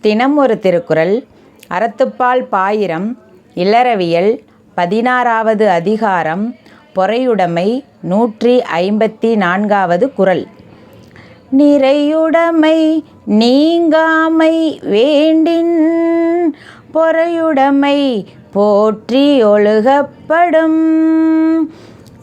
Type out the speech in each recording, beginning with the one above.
தினம் ஒரு திருக்குறள் அறத்துப்பால் பாயிரம் இல்லறவியல் பதினாறாவது அதிகாரம் பொறையுடைமை நூற்றி ஐம்பத்தி நான்காவது குறள். நிறையுடைமை நீங்காமை வேண்டின் பொறையுடைமை போற்றி ஒழுகப்படும்.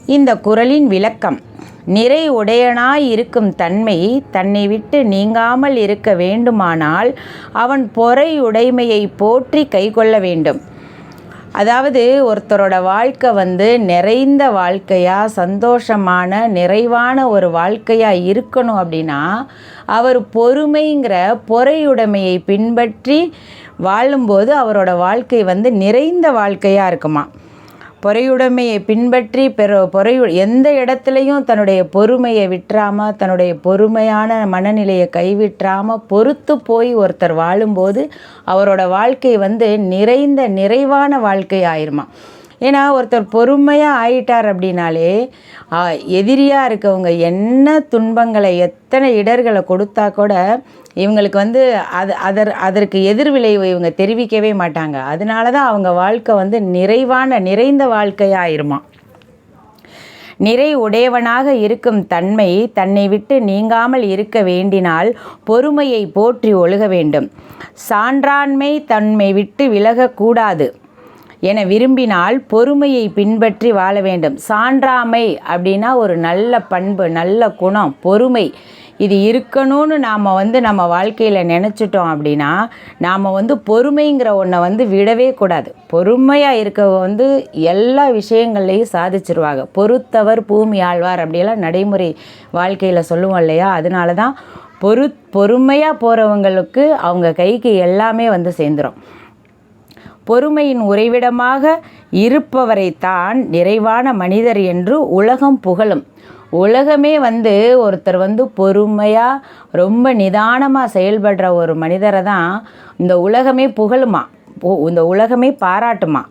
இந்த குறளின் விளக்கம். நிறை உடையனாய் இருக்கும் தன்மை தன்னை விட்டு நீங்காமல் இருக்க வேண்டுமானால் அவன் பொறையுடைமையை போற்றி கைக்கொள்ள வேண்டும். அதாவது ஒருத்தரோட வாழ்க்கை வந்து நிறைந்த வாழ்க்கையாக சந்தோஷமான நிறைவான ஒரு வாழ்க்கையாக இருக்கணும் அப்படின்னா அவர் பொறுமைங்கிற பொறையுடைமையை பின்பற்றி வாழும்போது அவரோட வாழ்க்கை வந்து நிறைந்த வாழ்க்கையாக இருக்குமா? பொறையுடைமையை பின்பற்றி பெற பொறையு எந்த இடத்துலையும் தன்னுடைய பொறுமையை விட்டுறாமல் தன்னுடைய பொறுமையான மனநிலையை கைவிட்டுறாமல் பொறுத்து போய் ஒருத்தர் வாழும்போது அவரோட வாழ்க்கை வந்து நிறைந்த நிறைவான வாழ்க்கை ஆயிருமா ஏன்னா ஒருத்தர் பொறுமையாக ஆயிட்டார் அப்படின்னாலே எதிரியாக இருக்கவங்க என்ன துன்பங்களை எத்தனை இடர்களை கொடுத்தா கூட இவங்களுக்கு வந்து அது அதர் அதற்கு எதிர்விளைவு இவங்க தெரிவிக்கவே மாட்டாங்க. அதனால தான் அவங்க வாழ்க்கை வந்து நிறைவான நிறைந்த வாழ்க்கையாயிருமா. நிறை உடையவனாக இருக்கும் தன்மை தன்னை விட்டு நீங்காமல் இருக்க வேண்டினால் பொறுமையை போற்றி ஒழுக வேண்டும். சான்றாண்மை தன்மை விட்டு விலகக்கூடாது. என விரும்பினால் பொறுமையை பின்பற்றி வாழ வேண்டும். சான்றாமை அப்படின்னா ஒரு நல்ல பண்பு நல்ல குணம் பொறுமை. இது இருக்கணும்னு நாம் வந்து நம்ம வாழ்க்கையில் நினச்சிட்டோம் அப்படின்னா நாம் வந்து பொறுமைங்கிற ஒன்றை வந்து விடவே கூடாது. பொறுமையாக இருக்கவங்க வந்து எல்லா விஷயங்கள்லையும் சாதிச்சிருவாங்க. பொறுத்தவர் பூமி ஆழ்வார் அப்படியெல்லாம் நடைமுறை வாழ்க்கையில் சொல்லுவோம் இல்லையா? அதனால தான் பொறு பொறுமையாக போகிறவங்களுக்கு அவங்க கைக்கு எல்லாமே வந்து சேர்ந்துடும் பொறுமையின் உறைவிடமாக இருப்பவரைத்தான் நிறைவான மனிதர் என்று உலகம் புகழும். உலகமே வந்து ஒருத்தர் வந்து பொறுமையாக ரொம்ப நிதானமாக செயல்படுற ஒரு மனிதரை தான் இந்த உலகமே புகழுமா இந்த உலகமே பாராட்டுமா.